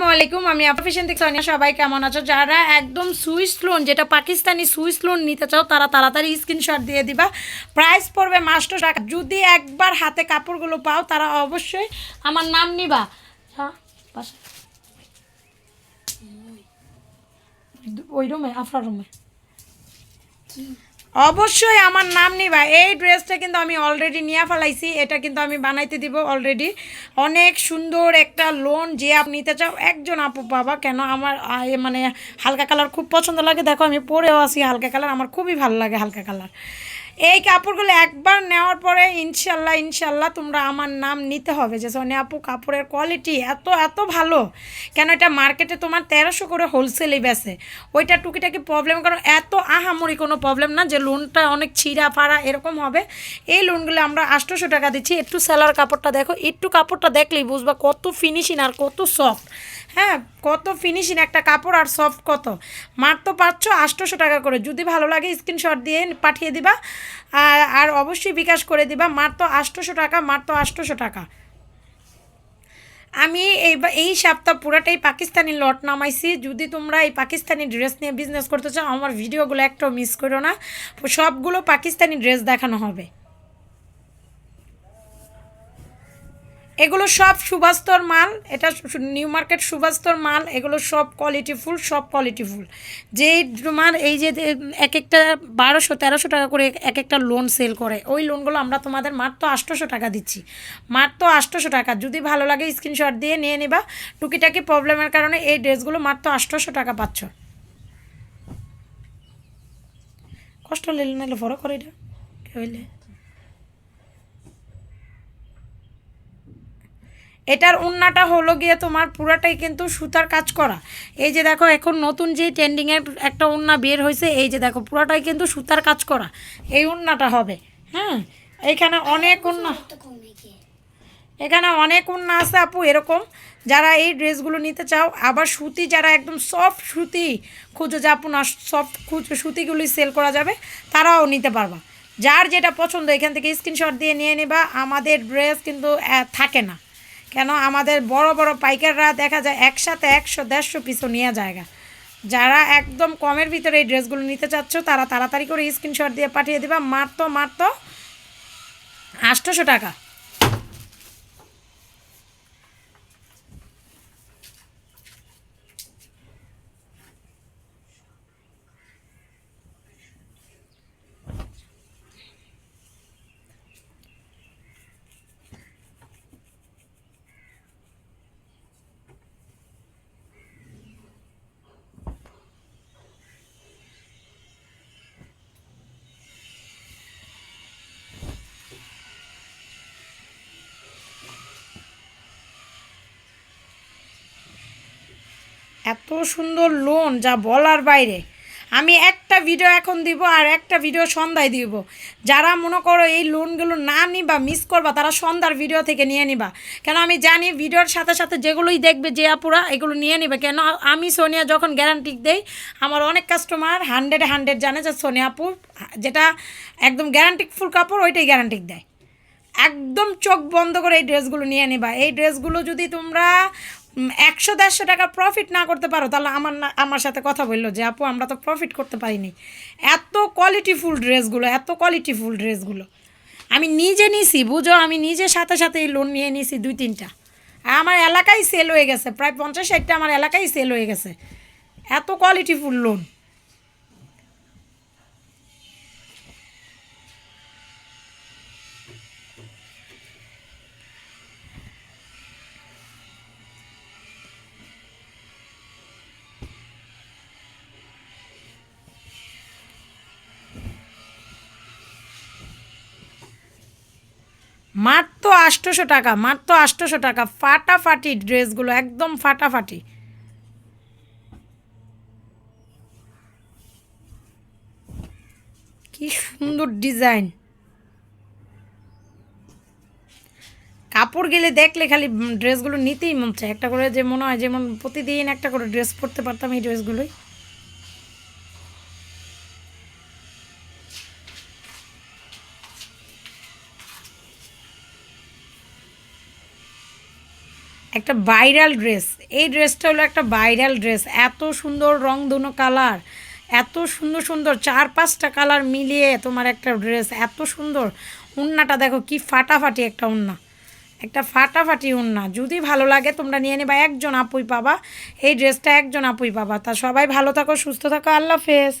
আসসালামাইকুম আমি অফিসিয়ান থেকে সোনিয়া। সবাই কেমন আছো? যারা একদম সুইস লোন, যেটা পাকিস্তানি সুইস লোন নিতে চাও, তারা তাড়াতাড়ি স্ক্রিনশট দিয়ে দিবা। প্রাইস পড়বে মাস্টার টাকা। যদি একবার হাতে কাপড়গুলো পাও, তারা অবশ্যই আমার নাম নিবা। ওই রুমে আফরা রুমে। অবশ্যই আমার নাম নিবা। এই ড্রেসটা কিন্তু আমি অলরেডি নিয়ে ফেলাইছি। এটা কিন্তু আমি বানাইতে দিব অলরেডি অনেক সুন্দর একটা লোন যে আপনি নিতে চাও, একজন আপু বাবা কেন আমার মানে হালকা কালার খুব পছন্দ লাগে। দেখো আমি পরেও আসি হালকা কালার আমার খুবই ভালো লাগে হালকা কালার এই কাপড়গুলো একবার নেওয়ার পরে ইনশাল্লাহ ইনশাল্লাহ তোমরা আমার নাম নিতে হবে। যে সোনিয়া আপু, কাপড়ের কোয়ালিটি এত এত ভালো। কেন এটা মার্কেটে তোমার তেরোশো করে হোলসেলে বেছে ওইটা টুকিটাকি প্রবলেম কারণ এত আহামরি কোনো প্রবলেম না যে লোনটা অনেক ছিঁড়া ফাড়া এরকম হবে। এই লোনগুলো আমরা আটশোশো টাকা দিচ্ছি। একটু সেলার কাপড়টা দেখো, একটু কাপড়টা দেখলেই বুঝবা কত ফিনিশিং আর কত সফট হ্যাঁ কত ফিনিশিং একটা কাপড় আর সফট কত? মাত্র পাচ্ছ আটশোশো টাকা করে। যদি ভালো লাগে স্ক্রিনশট দিয়ে পাঠিয়ে দিবা। আর অবশ্যই বিকাশ করে দিবা। মাত্র আটশোশো টাকা মাত্র আটশোশো টাকা। আমি এই এই সপ্তাহ পুরাটাই পাকিস্তানি লট নামাইছি। যদি তোমরা এই পাকিস্তানি ড্রেস নিয়ে বিজনেস করতে চাও, আমার ভিডিওগুলো একটাও মিস করো না। সবগুলো পাকিস্তানি ড্রেস দেখানো হবে। এগুলো সব সুবাস্তর মাল, এটা নিউ মার্কেট সুবাস্তর মাল, এগুলো সব কোয়ালিটিফুল সব কোয়ালিটিফুল যেই তোমার এই যে এক একটা বারোশো, তেরোশো টাকা করে এক একটা লোন সেল করে, ওই লোনগুলো আমরা তোমাদের মাত্র আটশোশো টাকা দিচ্ছি। মাত্র আটশোশো টাকা। যদি ভালো লাগে স্ক্রিনশট দিয়ে নিয়ে নিবা। টুকিটাকি প্রবলেমের কারণে এই ড্রেসগুলো মাত্র আটশোশো টাকা পাচ্ছ। কষ্ট লেলে নাহলে ফরক করে এটা। কে হইলে? এটার উন্নাটা হলো গিয়ে তোমার পুরাটাই কিন্তু সুতার কাজ করা। এই যে দেখো এখন নতুন যে ট্রেন্ডিংয়ের একটা উন্না বের হয়েছে এই যে দেখো পুরাটাই কিন্তু সুতার কাজ করা। এই উন্নাটা হবে হ্যাঁ? এইখানে অনেক উন্না এখানে অনেক উন্না আছে আপু এরকম। যারা এই ড্রেসগুলো নিতে চাও আবার সুতি যারা একদম সফট সুতি খুঁজো যে আপু না সফট খুঁজো সুতিগুলি সেল করা যাবে তারাও নিতে পারবা। যার যেটা পছন্দ এখান থেকে স্ক্রিনশট দিয়ে নিয়ে নিবা। আমাদের ড্রেস কিন্তু থাকে না। কেন আমাদের বড় বড় পাইকাররা দেখা যায় একসাথে একশো, দেড়শো পিসও নিয়ে জায়গা। যারা একদম কমের ভিতরে এই ড্রেসগুলো নিতে চাচ্ছ, তারা তাড়াতাড়ি করে স্ক্রিনশট দিয়ে পাঠিয়ে দেবা। মাত্র মাত্র আটশোশো টাকা। এত সুন্দর লোন যা বলার বাইরে। আমি একটা ভিডিও এখন দিব আর একটা ভিডিও সন্ধ্যায় দিব। যারা মনে করো এই লোনগুলো না নিবা মিস করবা, তারা সন্ধ্যার ভিডিও থেকে নিয়ে নিবা। কেন আমি জানি ভিডিওর সাথে সাথে যেগুলোই দেখবে যে আপুরা, এগুলো নিয়ে নিবে। কেন আমি সোনিয়া যখন গ্যারান্টি দেই, আমার অনেক কাস্টমার হান্ড্রেড হান্ড্রেড জানে যে সোনিয়া আপু, যেটা একদম গ্যারান্টি ফুল কাপড়, ওইটাই গ্যারান্টি দেয়। একদম চোখ বন্ধ করে এই ড্রেসগুলো নিয়ে নিবা। এই ড্রেসগুলো যদি তোমরা একশো দেড়শো টাকা প্রফিট না করতে পারো, তাহলে আমার না, আমার সাথে কথা বলল যে, আপু, আমরা তো প্রফিট করতে পারিনি। এত কোয়ালিটি ফুল ড্রেসগুলো এত কোয়ালিটি ফুল ড্রেসগুলো আমি নিজে নিছি, বুঝো? আমি নিজে সাথে সাথে এই লোন নিয়ে নিছি দুই, তিনটা। আমার এলাকায় সেল হয়ে গেছে, প্রায় পঞ্চাশ ষাটটা আমার এলাকায় সেল হয়ে গেছে। এত কোয়ালিটি ফুল লোন মাত্র আটশোশো টাকা, মাত্র আটশোশো টাকা। ফাটাফাটি ড্রেসগুলো, একদম ফাটাফাটি। কি সুন্দর ডিজাইন। কাপড় গেলে দেখলে খালি ড্রেসগুলো নিতেই মন চায়। একটা করে যে মনে হয় যেমন প্রতিদিন একটা করে ড্রেস পরতে পারতাম এই ড্রেসগুলোই। একটা ভাইরাল ড্রেস এই ড্রেসটা হলো একটা ভাইরাল ড্রেস এত সুন্দর রং দুনো কালার এত সুন্দর সুন্দর চার পাঁচটা কালার মিলিয়ে তোমার একটা ড্রেস এত সুন্দর। উন্নাটা দেখো কি ফাটাফাটি একটা উন্না। একটা ফাটাফাটি উন্না। যদি ভালো লাগে তোমরা নিয়ে নেবা, একজন আপুই পাবা। এই ড্রেসটা একজন আপুই পাবা। তা সবাই ভালো থাকো, সুস্থ থাকো, আল্লাহ হাফেজ।